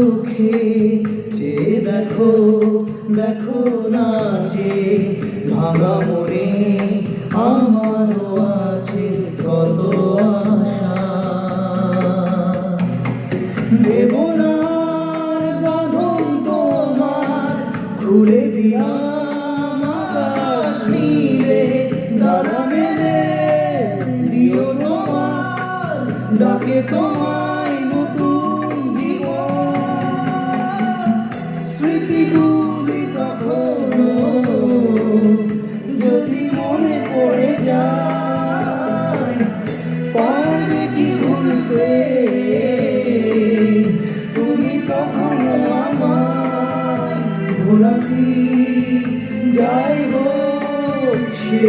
চোখে, যে দেখো দেখো নাচে ভাঙা মনে আমারও আছে কত আশা। দেবনার বাঁধন তোমার, খুলে দিয়া দিও তোমার। স্মৃতিগুলি কখনো যদি মনে পড়ে যায়, পারবে কি ভুলতে তুমি কখনো আমায় ভোলাকি যাই হোক সে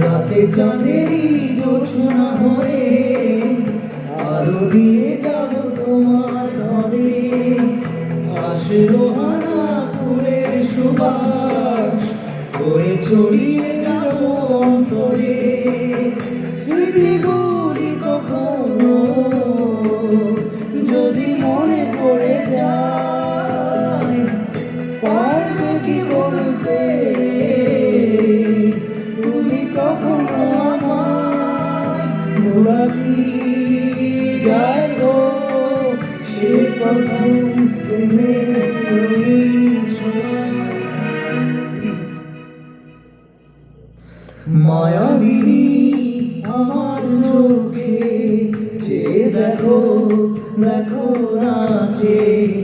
রাতে চাঁদেরই জোছনা হয়ে আলো দিয়ে যাব তোমার আসলো হানা ফুলের সুবাস হয়ে ছড়িয়ে যাব অন্তরে স্মৃতিগুলি কখনো যদি মনে পড়ে যায়, পারবে কি বলতে তুমি কখনো আমায় ভোলাবি যাই গো সে ছোঁয়া। মায়াবিনী আমার চোখে যে দেখো দেখো মনে